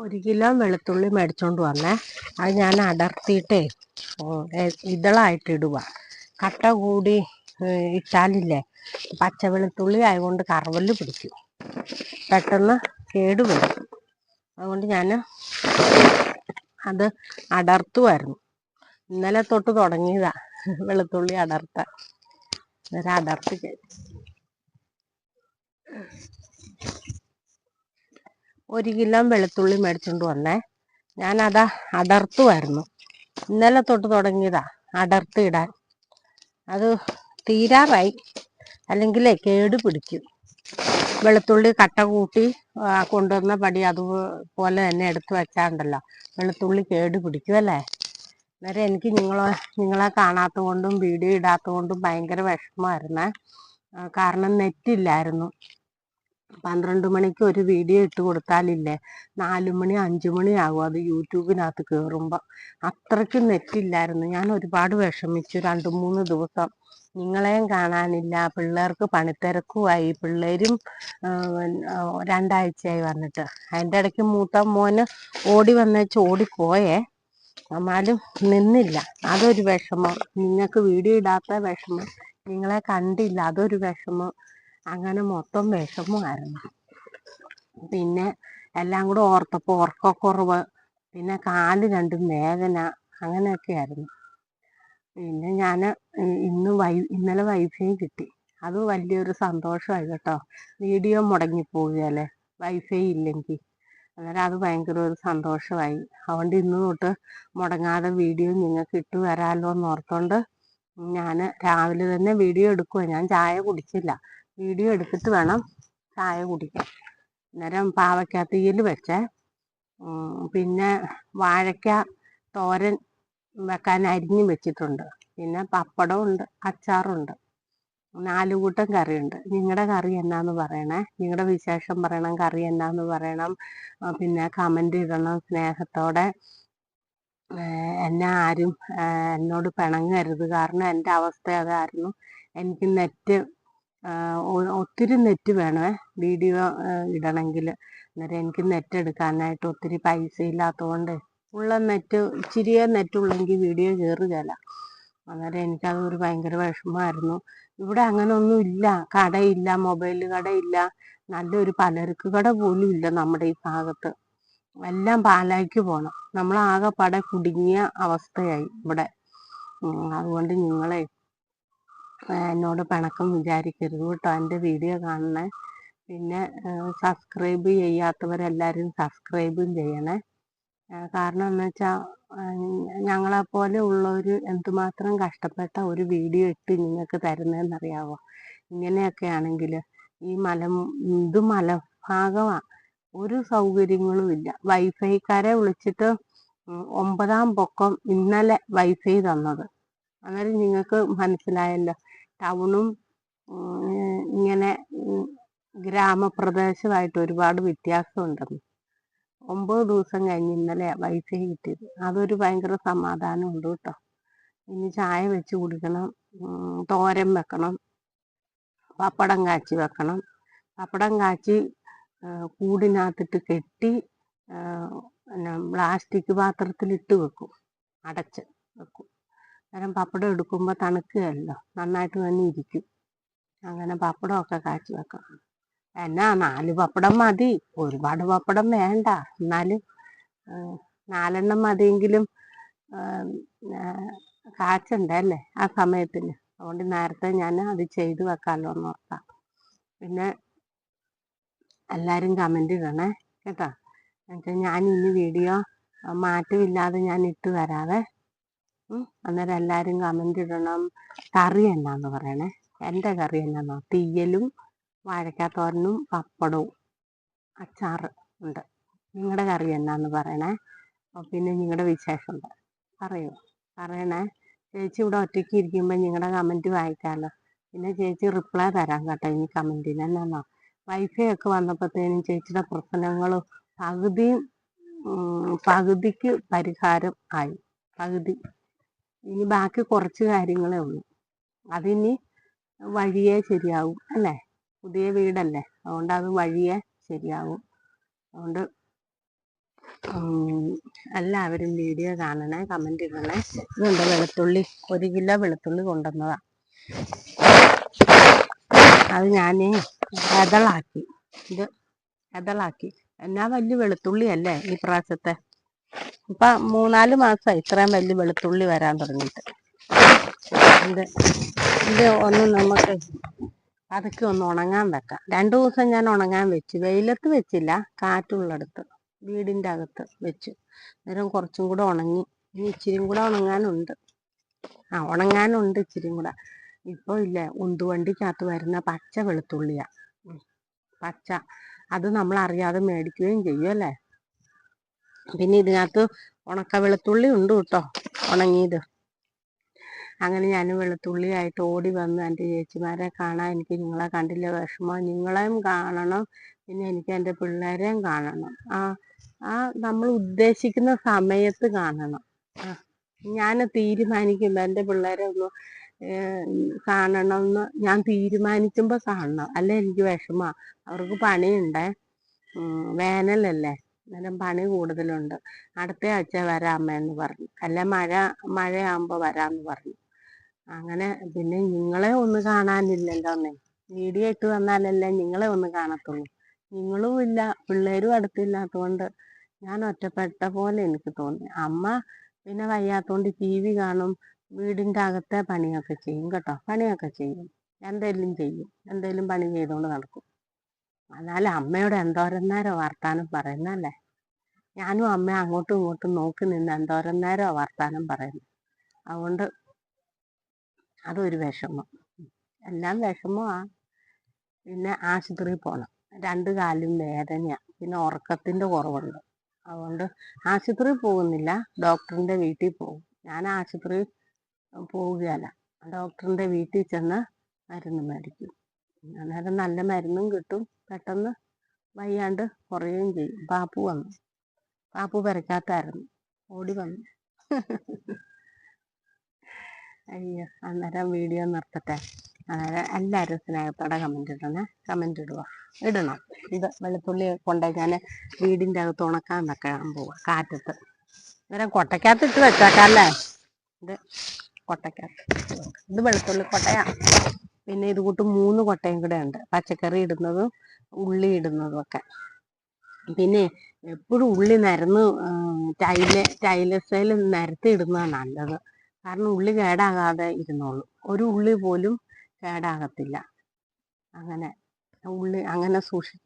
ഒരു കിലോ വെളുത്തുള്ളി മേടിച്ചോണ്ട് വന്നേ. അത് ഞാൻ അടർത്തിയിട്ടേ ഇതളായിട്ട് ഇടുക കട്ട കൂടി ഇട്ടാലില്ലേ? പച്ച വെളുത്തുള്ളി ആയതുകൊണ്ട് കറവൽ പിടിക്കും. പെട്ടെന്ന് കേടുവരും അതുകൊണ്ട് ഞാൻ അത് അടർത്തുമായിരുന്നു ഇന്നലെ തൊട്ട് തുടങ്ങിയതാ വെളുത്തുള്ളി അടർത്ത അന്നേരം അടർത്തി ഒരു കിലോ വെളുത്തുള്ളി മേടിച്ചുകൊണ്ട് വന്നേ. ഞാൻ ഞാനതാ അടർത്തുമായിരുന്നു ഇന്നലെ തൊട്ട് തുടങ്ങിയതാ അടർത്തിടാൻ അത് തീരാറായി. അല്ലെങ്കിൽ കേട് പിടിക്കും. വെളുത്തുള്ളി കട്ട കൂട്ടി കൊണ്ടുവന്ന പടി അതുപോലെ തന്നെ എടുത്തു വെച്ചാണ്ടല്ലോ. വെളുത്തുള്ളി കേട് പിടിക്കും അല്ലേ? അന്നേരം എനിക്ക് നിങ്ങളെ നിങ്ങളെ കാണാത്ത കൊണ്ടും വീഡിയോ ഇടാത്ത കൊണ്ടും ഭയങ്കര വിഷമമായിരുന്നേ. കാരണം നെറ്റില്ലായിരുന്നു. പന്ത്രണ്ട് മണിക്ക് ഒരു വീഡിയോ ഇട്ട് കൊടുത്താലില്ലേ? നാലു മണി അഞ്ചു മണി ആകും അത് യൂട്യൂബിനകത്ത് കയറുമ്പോൾ അത്രയ്ക്കും നെറ്റില്ലായിരുന്നു. ഞാൻ ഒരുപാട് വിഷമിച്ചു. രണ്ട് മൂന്ന് ദിവസം നിങ്ങളെയും കാണാനില്ല. പിള്ളേർക്ക് പണിത്തിരക്കുമായി പിള്ളേരും രണ്ടാഴ്ചയായി വന്നിട്ട് അതിന്റെ ഇടയ്ക്ക് മൂത്ത മോന് ഓടി വന്നേച്ച് ഓടിപ്പോയേ. എന്നാലും നിന്നില്ല. അതൊരു വിഷമം. നിങ്ങൾക്ക് വീഡിയോ ഇടാത്ത വിഷമം. നിങ്ങളെ കണ്ടില്ല. അതൊരു വിഷമം. അങ്ങനെ മൊത്തം വിഷമമായിരുന്നു പിന്നെ എല്ലാം കൂടെ ഓർത്തപ്പോൾ ഉറക്കക്കുറവ് പിന്നെ കാൽ രണ്ടും വേദന അങ്ങനെയൊക്കെ ആയിരുന്നു പിന്നെ ഞാൻ ഇന്ന് വൈ ഇന്നലെ വൈഫൈ കിട്ടി. അത് വലിയൊരു സന്തോഷമായി കേട്ടോ. വീഡിയോ മുടങ്ങിപ്പോവുകയല്ലേ വൈഫൈ ഇല്ലെങ്കിൽ. അന്നേരം അത് ഭയങ്കര ഒരു സന്തോഷമായി. അതുകൊണ്ട് ഇന്ന് തൊട്ട് മുടങ്ങാതെ വീഡിയോ നിങ്ങൾക്ക് ഇട്ട് വരാമല്ലോ എന്ന് ഓർത്തുകൊണ്ട് ഞാൻ രാവിലെ തന്നെ വീഡിയോ എടുക്കുക ഞാൻ ചായ കുടിച്ചില്ല. വീഡിയോ എടുത്തിട്ട് വേണം ചായ കുടിക്കാൻ. അന്നേരം പാവയ്ക്ക തീയിൽ വെച്ചേ. പിന്നെ വാഴയ്ക്ക തോരൻ വെക്കാൻ അരിഞ്ഞു വെച്ചിട്ടുണ്ട്. പിന്നെ പപ്പടമുണ്ട് അച്ചാറുണ്ട് നാല് കൂട്ടം കറിയുണ്ട്. നിങ്ങളുടെ കറി എന്നാന്ന് പറയണേ? നിങ്ങളുടെ വിശേഷം പറയണം കറി എന്നാന്ന് പറയണം. പിന്നെ കമന്റ് ഇടണം സ്നേഹത്തോടെ. എന്നെ ആരും എന്നോട് പിണങ്ങരുത്. കാരണം എന്റെ അവസ്ഥ അതായിരുന്നു. എനിക്ക് നെറ്റ് ഒത്തിരി നെറ്റ് വേണമേ. വീഡിയോ ഇടണമെങ്കിൽ. അന്നേരം എനിക്ക് നെറ്റ് എടുക്കാനായിട്ട് ഒത്തിരി പൈസ ഇല്ലാത്തതുകൊണ്ട് ഉള്ള നെറ്റ് ഇച്ചിരിയേ നെറ്റുള്ളെങ്കിൽ വീഡിയോ കയറുകയില്ല അന്നേരം എനിക്കത് ഒരു ഭയങ്കര വിഷമമായിരുന്നു. ഇവിടെ അങ്ങനെ ഒന്നും ഇല്ല. കടയില്ല മൊബൈൽ കടയില്ല. നല്ലൊരു പലചരക്ക് കട പോലും ഇല്ല നമ്മുടെ ഈ ഭാഗത്ത്. എല്ലാം പാലായ്ക്ക് പോകണം നമ്മൾ ആകെപ്പാടെ കുടുങ്ങിയ അവസ്ഥയായി ഇവിടെ. അതുകൊണ്ട് നിങ്ങളെ എന്നോട് പിണക്കം വിചാരിക്കരുത് കേട്ടോ. എന്റെ വീഡിയോ കാണണേ. പിന്നെ സബ്സ്ക്രൈബ് ചെയ്യാത്തവരെല്ലാവരും സബ്സ്ക്രൈബും ചെയ്യണേ. കാരണം എന്ന് വെച്ചാൽ ഞങ്ങളെപ്പോലെ ഉള്ളവർ എന്തുമാത്രം കഷ്ടപ്പെട്ട ഒരു വീഡിയോ ഇട്ട് നിങ്ങൾക്ക് തരുന്നതെന്നറിയാവോ ഇങ്ങനെയൊക്കെ ആണെങ്കിൽ ഈ മല ഇത് മലഭാഗമാണ് ഒരു സൗകര്യങ്ങളും ഇല്ല. വൈഫൈക്കാരെ വിളിച്ചിട്ട് ഒമ്പതാം പൊക്കം ഇന്നലെ വൈഫൈ തന്നത്. അന്നേരം നിങ്ങൾക്ക് മനസ്സിലായല്ലോ. ടൗണും ഇങ്ങനെ ഗ്രാമപ്രദേശമായിട്ട് ഒരുപാട് വ്യത്യാസമുണ്ടെന്ന്. ഒമ്പത് ദിവസം കഴിഞ്ഞ് ഇന്നലെ വൈഫൈ കിട്ടിയത്. അതൊരു ഭയങ്കര സമാധാനം ഉണ്ട് കേട്ടോ. ഇനി ചായ വെച്ച് കുടിക്കണം തോരൻ വെക്കണം പപ്പടം കാച്ചി വെക്കണം. പപ്പടം കാച്ചി കൂടിനകത്തിട്ട് കെട്ടി പിന്നെ പ്ലാസ്റ്റിക് പാത്രത്തിലിട്ട് വെക്കും. അടച്ച് വെക്കും. അന്നേരം പപ്പടം എടുക്കുമ്പോൾ തണുക്കുകയല്ലോ. നന്നായിട്ട് തന്നെ ഇരിക്കും. അങ്ങനെ പപ്പടമൊക്കെ കാച്ചി വെക്കാം. എന്നാ നാല് പപ്പടം മതി. ഒരുപാട് പപ്പടം വേണ്ട. എന്നാലും നാലെണ്ണം മതിയെങ്കിലും കാച്ചണ്ടേ അല്ലേ? ആ സമയത്തിന്. അതുകൊണ്ട് നേരത്തെ ഞാൻ അത് ചെയ്ത് വെക്കാമല്ലോ എന്ന് ഓർത്താം. പിന്നെ എല്ലാവരും കമന്റ് ഇടണേ കേട്ടോ? എന്നുവെച്ചാൽ ഞാൻ ഇനി വീഡിയോ മാറ്റമില്ലാതെ ഞാൻ ഇട്ട് തരാവേ അന്നേരം എല്ലാരും കമന്റ് ഇടണം. കറി എന്നാന്ന് പറയണേ. എന്റെ കറി എന്നാന്നോ? തീയലും വാഴക്കാത്തോരനും പപ്പടവും അച്ചാർ ഉണ്ട്. നിങ്ങളുടെ കറി എന്നാന്ന് പറയണേ. പിന്നെ നിങ്ങളുടെ വിശേഷം പറയൂ. പറയണേ. ചേച്ചി ഇവിടെ ഒറ്റയ്ക്ക് ഇരിക്കുമ്പോൾ നിങ്ങളുടെ കമന്റ് വായിക്കാമല്ലോ പിന്നെ ചേച്ചി റിപ്ലൈ തരാം കേട്ടോ ഈ കമന്റിന് എന്നാന്നോ? വൈഫൈ ഒക്കെ വന്നപ്പോഴത്തേനും ചേച്ചിയുടെ പ്രശ്നങ്ങൾ പകുതിയും പകുതിക്ക് പരിഹാരം ആയി. പകുതി. ഇനി ബാക്കി കുറച്ച് കാര്യങ്ങളേ ഉള്ളൂ. അതിനി വഴിയേ ശരിയാവും അല്ലേ? പുതിയ വീടല്ലേ? അതുകൊണ്ട് അത് വഴിയേ ശരിയാവും. അതുകൊണ്ട് എല്ലാവരും വീഡിയോ കാണണേ കമന്റ് ഇടണേ. ഇതുണ്ട് വെളുത്തുള്ളി ഒരു കിലോ വെളുത്തുള്ളി കൊണ്ടുവന്നതാ. അത് ഞാൻ എതളാക്കി. ഇത് എതളാക്കി. എന്നാ വലിയ വെളുത്തുള്ളിയല്ലേ ഈ പ്രാവശ്യത്തെ? ഇപ്പൊ മൂന്നാൽ മാസമായി ഇത്രയും വലിയ വെളുത്തുള്ളി വരാൻ തുടങ്ങിയിട്ട്. ഇത് ഒന്ന് നമുക്ക് അതൊക്കെ ഒന്ന് ഉണങ്ങാൻ വെക്കാം. രണ്ടു ദിവസം ഞാൻ ഉണങ്ങാൻ വെച്ചു. വെയിലത്ത് വെച്ചില്ല. കാറ്റുള്ളടത്ത് വീടിന്റെ അകത്ത് വെച്ചു. അന്നേരം കുറച്ചും കൂടെ ഉണങ്ങി. ഇനി ഇച്ചിരിയും കൂടെ ഉണങ്ങാനുണ്ട്. ആ ഉണങ്ങാനുണ്ട് ഇച്ചിരിയും കൂടെ. ഇപ്പോൾ ഇല്ലേ. ഉന്തുവണ്ടിക്കകത്ത് വരുന്ന പച്ച വെളുത്തുള്ളിയാ. പച്ച. അത് നമ്മൾ അറിയാതെ മേടിക്കുകയും ചെയ്യും അല്ലേ? പിന്നെ ഇതിനകത്ത് ഉണക്ക വെളുത്തുള്ളി ഉണ്ട് കേട്ടോ. ഉണങ്ങിയത്. അങ്ങനെ ഞാൻ വെളുത്തുള്ളിയായിട്ട് ഓടി വന്ന് എന്റെ ചേച്ചിമാരെ കാണാൻ എനിക്ക് നിങ്ങളെ കണ്ടില്ല. വിഷമം. നിങ്ങളെയും കാണണം. പിന്നെ എനിക്ക് എന്റെ പിള്ളേരെയും കാണണം. ആ ആ നമ്മൾ ഉദ്ദേശിക്കുന്ന സമയത്ത് കാണണം. ഞാൻ തീരുമാനിക്കുമ്പോൾ എന്റെ പിള്ളേരെ ഒന്ന് കാണണമെന്ന് ഞാൻ തീരുമാനിക്കുമ്പോൾ കാണണം. അല്ലെ എനിക്ക് വിഷമമാണ് അവർക്ക് പണിയുണ്ടേ? വേനലല്ലേ? അന്നേരം പണി കൂടുതലുണ്ട്. അടുത്ത ആഴ്ച വരാം അമ്മയെന്ന് പറഞ്ഞു. അല്ല മഴ മഴയാകുമ്പോൾ വരാമെന്ന് പറഞ്ഞു. അങ്ങനെ പിന്നെ നിങ്ങളെ ഒന്ന് കാണാനില്ലല്ലോ ഒന്നേ വീഡിയോ ഇട്ട് വന്നാലല്ലേ നിങ്ങളെ ഒന്ന് കാണത്തുള്ളൂ. നിങ്ങളും ഇല്ല പിള്ളേരും അടുത്തില്ലാത്തതുകൊണ്ട് ഞാൻ ഒറ്റപ്പെട്ട പോലെ എനിക്ക് തോന്നി. അമ്മ പിന്നെ വയ്യാത്തോണ്ട് ടി വി കാണും വീടിന്റെ അകത്തെ പണിയൊക്കെ ചെയ്യും കേട്ടോ. പണിയൊക്കെ ചെയ്യും. എന്തെങ്കിലും ചെയ്യും. എന്തെങ്കിലും പണി ചെയ്തുകൊണ്ട് നടക്കും. എന്നാലും അമ്മയോട് എന്തോരം നേരം വർത്താനം പറയുന്നല്ലേ? ഞാനും അമ്മ അങ്ങോട്ടും ഇങ്ങോട്ടും നോക്കി നിന്ന് എന്തോരം നേരം വർത്താനം പറയുന്നു. അതുകൊണ്ട് അതൊരു വിഷമം. എല്ലാം വിഷമമാ. പിന്നെ ആശുപത്രിയിൽ പോകണം രണ്ട് കാലും വേദനയാ. പിന്നെ ഉറക്കത്തിന്റെ കുറവുണ്ട്. അതുകൊണ്ട് ആശുപത്രി പോകുന്നില്ല. ഡോക്ടറിന്റെ വീട്ടിൽ പോകും. ഞാൻ ആശുപത്രി പോവുകയല്ല. ഡോക്ടറിന്റെ വീട്ടിൽ ചെന്ന് മരുന്ന് മേടിക്കും. അന്നേരം നല്ല മരുന്നും കിട്ടും. പെട്ടെന്ന് വയ്യാണ്ട് കുറയുകയും ചെയ്യും. പാപ്പു വന്നു. പാപ്പു പെരക്കാത്തായിരുന്നു. ഓടി വന്നു. അയ്യോ അന്നേരം വീഡിയോ നിർത്തട്ടെ. അന്നേരം എല്ലാവരും സ്നേഹത്തോടെ കമന്റ് ഇടണേ. കമന്റ് ഇടുക ഇടണം. ഇത് വെളുത്തുള്ളി കൊണ്ടേ ഞാൻ വീടിന്റെ അകത്ത് ഉണക്കാൻ വെക്കാൻ പോവുക കാറ്റത്ത്. അന്നേരം കൊട്ടയ്ക്കകത്ത് ഇട്ട് വെച്ചേക്കാം അല്ലേ? ഇത് കൊട്ടയ്ക്കകത്ത്. ഇത് വെളുത്തുള്ളി കൊട്ടയാ. പിന്നെ ഇത് കൂട്ട് മൂന്ന് കൊട്ടയും കൂടെ ഉണ്ട്. പച്ചക്കറി ഇടുന്നതും ഉള്ളി ഇടുന്നതും ഒക്കെ പിന്നെ എപ്പോഴും ഉള്ളി നിരന്ന് ടൈല ടൈലസയിൽ നിരത്തി ഇടുന്നതാണ് നല്ലത്. കാരണം ഉള്ളി കേടാകാതെ ഇരുന്നോളൂ. ഒരു ഉള്ളി പോലും കേടാകത്തില്ല. അങ്ങനെ ഉള്ളി അങ്ങനെ സൂക്ഷിച്ച്